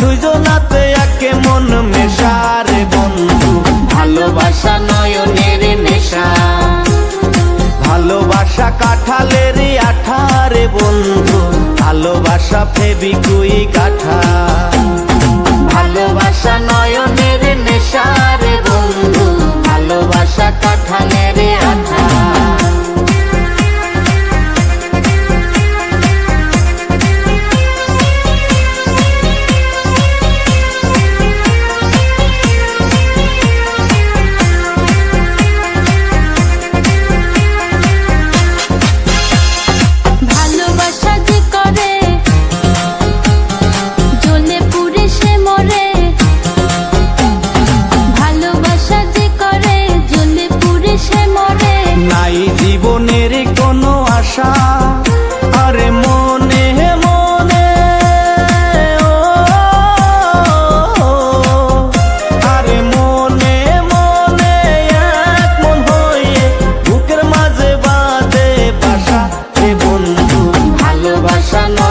দুইজনাতে একে মন মেশারে বন্ধু। ভালোবাসা নয়নের নেশা। ভালোবাসা কাঠালের আঠারে বন্ধু। ভালোবাসা ফেবিকুই কাঠা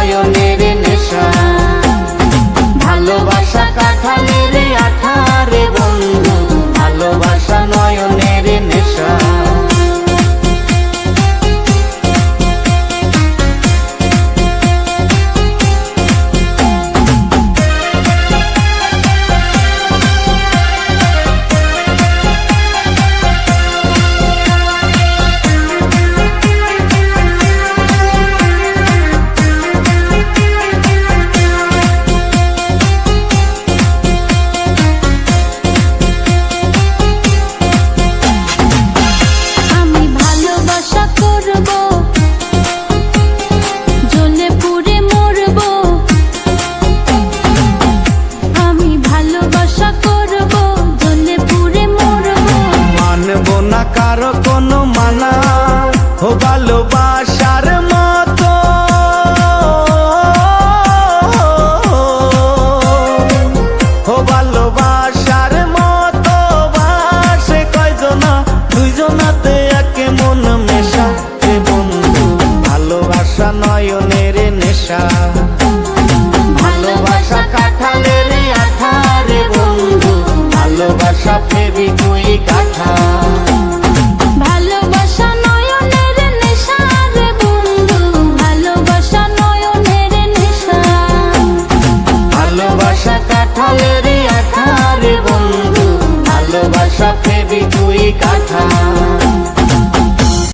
নয়নের না কারও কোনো মানা ও ভালোবাসার মতো। ও ভালোবাসার মতো বাসে কয়জনা? দুইজনাতে একে মন মেশা। বন্ধু, ভালোবাসা নয়নের নেশা।